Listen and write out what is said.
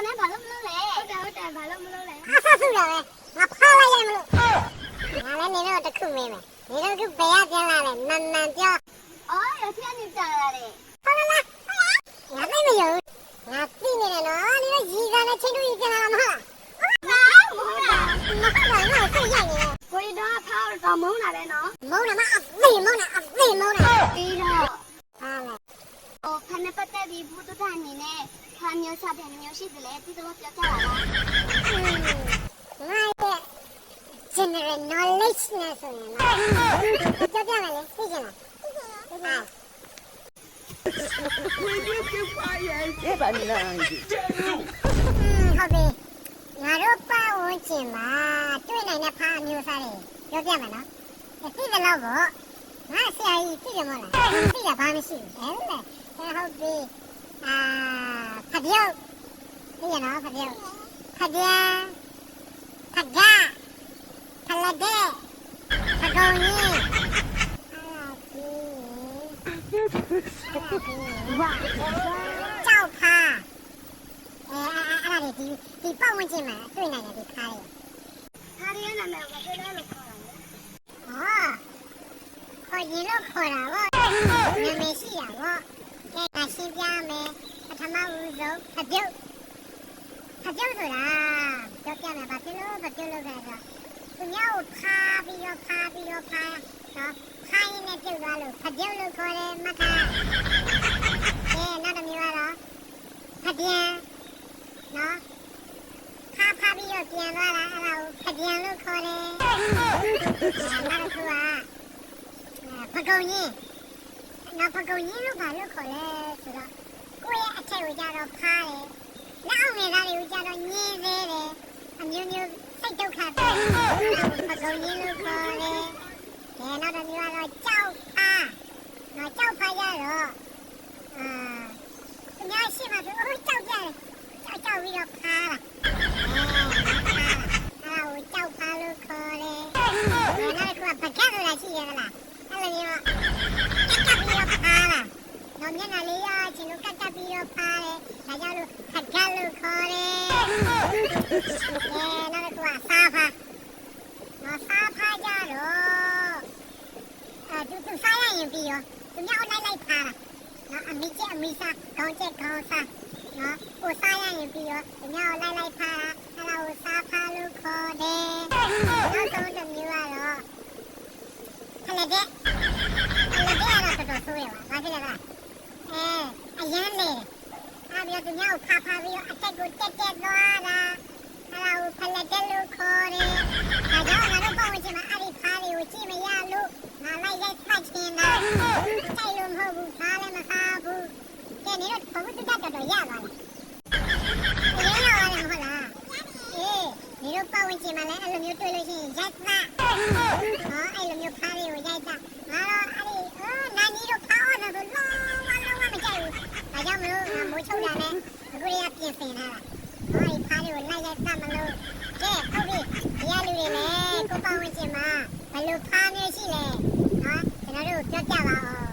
တော်နဲ့ဘာလို့မလုပ်လဲဟုတ်တယ်ဟုတ်တယ်ဘာလို့မလုပ်လဲအားဆက်စုတာပဲငါဖားလိုက်ရမလို့ငါလည်းနေတော့တစ်ခုမေးမယ်နေတော့ခုဘယ်ရပြန်လာလဲနန်နန်ပြောအော်ရထက်နေကြရတယ်ဟုတ်လားငါသိမယုံငါသိနေတယ်နော်နေတော့ရီစားနဲ့ချင်းတူကြီးပြန်လာမှာမဟုတ်လားမဟုတ်လားငါသိရနေတယ်ကိုရီတော့ဖောက်တော့မုန်းလာတယ်နော်မုန်းလားမအသိမုန်းလားအသိမုန်းလားပြီးတော့ဟာလေဟိုဖန်နဲ့ပတ်သက်ပြီးဘုဒ္ဓတာအနေနဲ့ ခါမျိုးစတဲ့မျိုးရှိသလဲဒီလိုပြောကြတာလား။ငါရဲ့ general knowledge နဲ့ဆိုရင်တော့ပြောပြမယ်လေသိချင်လား။သိချင်လား။ဝေးပြေးပါရဲ့ဒီပါနေလားဒီဟုတ်ပြီငါတို့ပတ်ဝန်းကျင်မှာတွေ့နိုင်တဲ့ဖားမျိုးစားတွေပြောပြမယ်နော်သိတယ်လို့ပေါ့ငါဆရာကြီးသိတယ်မဟုတ်လားသိတာဘာမှမရှိဘူးအဲ့လေဟုတ်ပြီ အာဖတ်ပြောသိရနော်ဖတ်ပြောဖတ်ပြန်ဖတ်ကဖလက်တဲ့ဖကုံကြီးဝါကြောက်ဖားအဲအဲ့ဒါတွေဒီဒီပတ်ဝန်းကျင်မှာတွေ့နိုင်တယ်ဒီခါးတွေခါရီရဲ့နာမည်ကဘယ်လိုလို့ခေါ်တာလဲ။ဟောခေါ်ရင်လို့ခေါ်တာပေါ့။နာမည်ရှိတာပေါ့။ ကဲဒါရှင်းပြမယ်။ပထမဦးဆုံးဖပြုတ်ဖပြုတ်ဆိုတာပြောပြမယ်ဘာဖြစ်လို့ဖပြုတ်လို့လဲဆိုတော့သူများကိုဖားပြီးတော့ဖားပြီးတော့ဖားတော့ဖားရင်လည်းပြုတ်သွားလို့ဖပြုတ်လို့ခေါ်တယ်မခါ။ကဲနောက်တစ်မျိုးကတော့ဖပြန်နော်ဖားဖားပြီးတော့ပြန်သွားတာအဲ့ဒါကိုဖပြန်လို့ခေါ်တယ်။နောက်တစ်ခုကဖကုံကြီး နောက်ဖကုံကြီးလို့ဘာလို့ခေါ်လဲဆိုတော့ကိုယ့်ရဲ့အထက်ကိုကြတော့ဖားတယ်။နောက်အောက်ငယ်သားတွေကိုကြတော့ညင်းသေးတယ်။အမျိုးမျိုးစိတ်ဒုက္ခတယ်။ဖကုံကြီးလို့ခေါ်တယ်။ကဲနောက်တစ်မျိုးကတော့ကြောက်ဖား။နောက်ကြောက်ဖားကြတော့အာသူများရှိမှဆိုအိုးကြောက်ကြတယ်။ကြောက်ကြောက်ပြီးတော့ဖားတာ။အဲ့ဒါကိုကြောက်ဖားလို့ခေါ်တယ်။နောက်တစ်ခုကပကတ်ဆိုတာရှိရလား။အဲ့လိုမျိုးကတ်ပြီးတော့ဖားတာ။ တော့မျက်နှာလေးရချင်းလို့ကတ်ကတ်ပြီးတော့ဖားတယ်။ဒါကြောင့်လို့ပကတ်လို့ခေါ်တယ်။အဲနောက်တစ်ခုကစားဖား။နော်စားဖားကြတော့အဲသူသူစားရရင်ပြီးရောသူများလိုက်လိုက်ဖားတာ။နော်အမိကျအမိစားခေါင်းကျခေါင်းစားနော်ကိုစားရရင်ပြီးရောသူများလိုက်လိုက်ဖားတာအဲ့ဒါကိုစားဖားလို့ခေါ်တယ်။နောက်ဆုံးတစ်မျိုးကတော့ဖလက်တဲ့ဖလက်တဲ့ကတော့တော်တော်ဆိုးရပါဘာဖြစ်လဲက အဲအရန်လေအဲ့ပြီးတော့သူများကိုဖားဖားပြီးတော့အတက်ကိုတက်တက်သွားတာအဲ့ဒါကိုဖလက်တဲ့လို့ခေါ်တယ်။ဒါကြောင့်ငါတို့ပေါ့ဝင်ချင်မှာအဲ့ဒီဖားတွေကိုကြည့်မရလို့ငါလိုက်ရိုက်ဖတ်ချင်တာ။ကြိုက်လို့မဟုတ်ဘူးဖားလည်းမဖားဘူး။ကဲနေတော့ဘုသူတက်တော်တော်ရပါလား။အရင်ရောက်ရတယ်မဟုတ်လား။အေးဒီလိုပတ်ဝန်းကျင်မှာလည်းအဲ့လိုမျိုးတွေ့လို့ရှိရင်ရိုက်တာဟောအဲ့လိုမျိုးဖားလေးကိုရိုက်တာငါတော့အဲ့ဒီ ရပြင်ဆင်ထားတာဟောဒီဖားလေးကိုလိုက်ရိုက်တတ်မလို့ကဲဟုတ်ပြီဒီရလူတွေလည်းကိုပတ်ဝန်းကျင်မှာဘယ်လိုဖားမျိုးရှိလဲဟာကျွန်တော်တို့ပြောပြပါဦး